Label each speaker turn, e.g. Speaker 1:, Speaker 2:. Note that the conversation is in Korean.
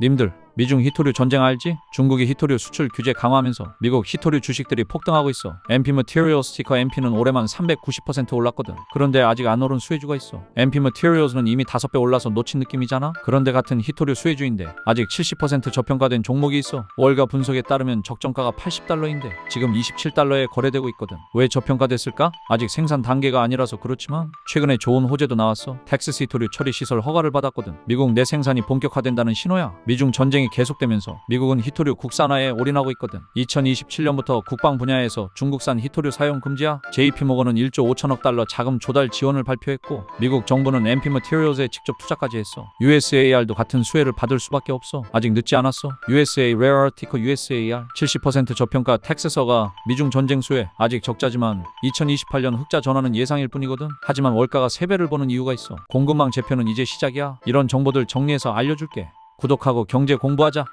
Speaker 1: 님들 미중 히토류 전쟁 알지? 중국이 히토류 수출 규제 강화하면서 미국 히토류 주식들이 폭등하고 있어. MP Materials 티커 MP는 올해만 390% 올랐거든. 그런데 아직 안 오른 수혜주가 있어. MP Materials는 이미 5배 올라서 놓친 느낌이잖아. 그런데 같은 히토류 수혜주인데 아직 70% 저평가된 종목이 있어. 월가 분석에 따르면 적정가가 80달러인데 지금 27달러에 거래되고 있거든. 왜 저평가됐을까? 아직 생산 단계가 아니라서 그렇지만 최근에 좋은 호재도 나왔어. 텍사스 히토류 처리 시설 허가를 받았거든. 미국 내 생산이 본격화된다는 신호야. 미중 전쟁이 계속되면서 미국은 히토류 국산화에 올인하고 있거든. 2027년부터 국방 분야에서 중국산 히토류 사용 금지야. JP모건은 1조 5천억 달러 자금 조달 지원을 발표했고 미국 정부는 MP Materials에 직접 투자까지 했어. USAR도 같은 수혜를 받을 수밖에 없어. 아직 늦지 않았어. USA Rare Earth Ticker USAR 70% 저평가 텍사서가 미중 전쟁 수혜 아직 적자지만 2028년 흑자 전환은 예상일 뿐이거든. 하지만 월가가 3배를 보는 이유가 있어. 공급망 재편은 이제 시작이야. 이런 정보들 정리해서 알려줄게. 구독하고 경제 공부하자.